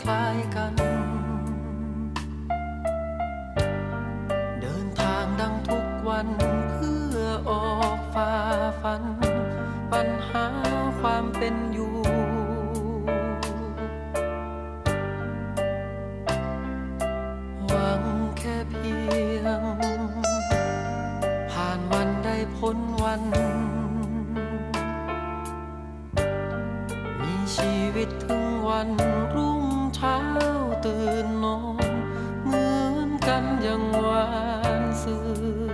คล้ายกัน เดินทางดังทุกวันเพื่อออกฝ่าฟัน ปัญหาความเป็นอยู่ หวังแค่เพียง ผ่านวันได้พ้นวันมีชีวิตถึงวันรู้ ช้าตื่นนอนเหมือนกันอย่างวานซื่อ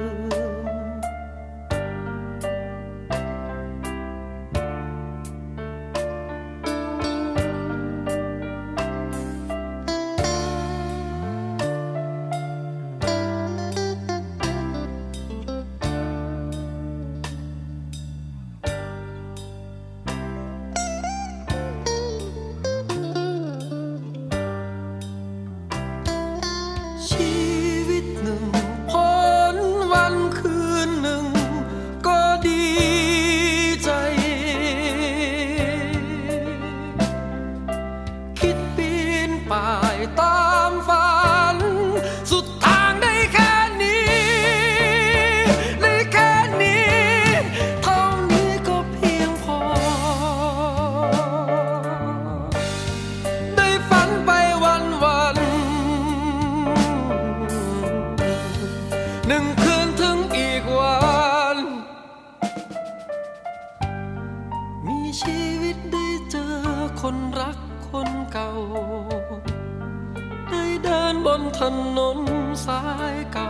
บนถนนสายเก่า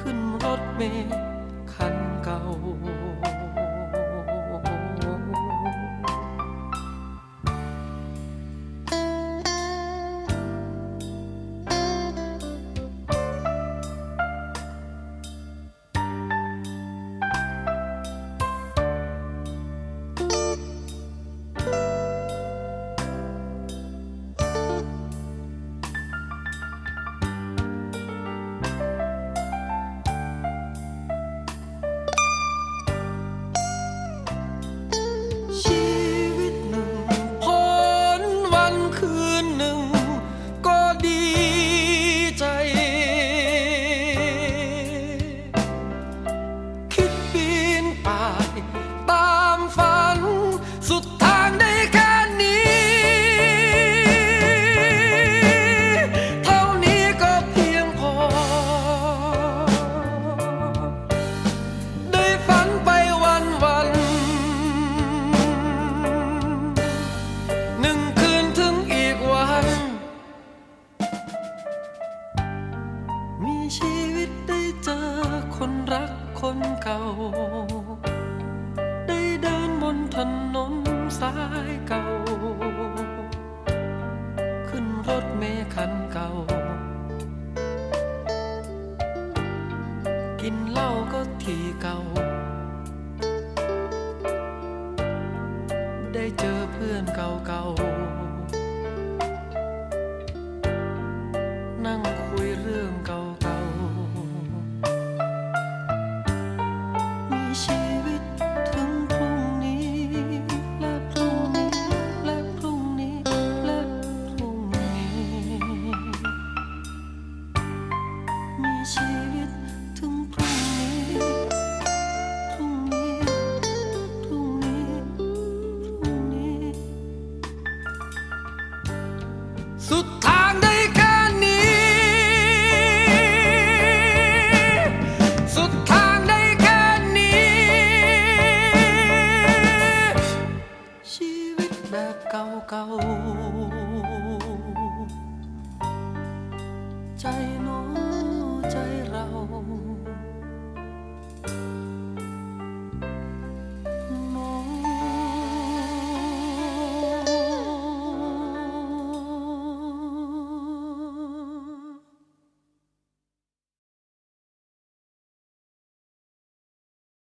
ขึ้นรถเมล์ ชีวิตได้เจอคนรักคนเก่า ได้เดินบนถนนสายเก่า ขึ้นรถเมคันเก่า กินเหล้าก็ที่เก่า ได้เจอเพื่อนเก่าๆ sud